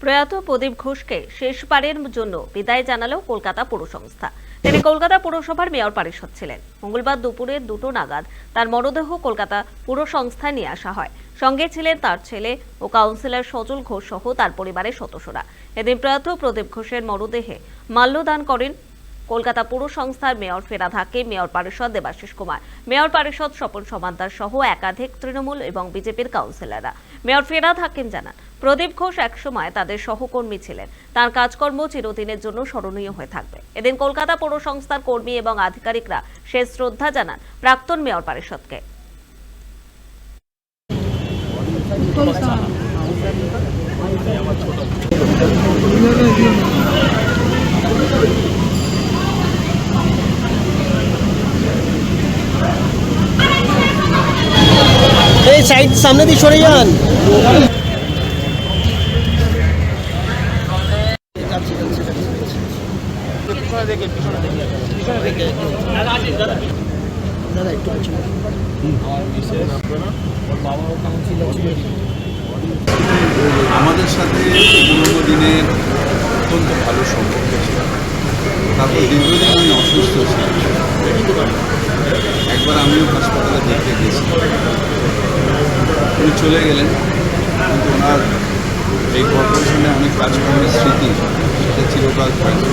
প্রয়াত প্রদীপ ঘোষকে শেষবারের জন্য বিদায় জানালো কলকাতা পুর সংস্থা তিনি কলকাতা পুরসভার মেয়র পারিষদ ছিলেন। মঙ্গলবার দুপুরে দুটো নাগাদ তার মরদেহ কলকাতা পুর সংস্থায় নিয়ে আসা হয়। সঙ্গে ছিলেন তার ছেলে ও কাউন্সিলর সজল ঘোষ সহ তার পরিবারের সদস্যরা। এদিন প্রয়াত প্রদীপ ঘোষের মরদেহে মাল্যদান করেন কলকাতা পুর সংস্থার মেয়র ফেরাদ হাকিম মেয়র পারিষদ দেবাশিস কুমার। মেয়র পারিষদ স্বপন সমান্তার সহ একাধিক তৃণমূল এবং বিজেপির কাউন্সিলররা। মেয়র ফেরাদ হাকিম জানান প্রদীপ ঘোষ একসময় তাদের সহকর্মী ছিলেন। তার কাজকর্ম চিরদিনের জন্য স্মরণীয় হয়ে থাকবে। এদিন কলকাতা পৌর সংস্থার কর্মী এবং আধিকারিকরা শেষ শ্রদ্ধা জানান প্রাক্তন মেয়র পারিষদকে। এই সাইড সামনে দিয়ে সরে যান। দাদা একটু পিছনে। আমাদের সাথে পুরোনো দিনের অত্যন্ত ভালো সম্পর্ক ছিল। তারপর দীর্ঘদিন উনি অসুস্থ ছিলেন একবার আমিও হাসপাতালে দেখতে গেছি উনি চলে গেলেন, কিন্তু ওনার এই কর্পোরেশনে অনেক কাজকর্মের স্মৃতি, সেটা চিরকাল থাকবে।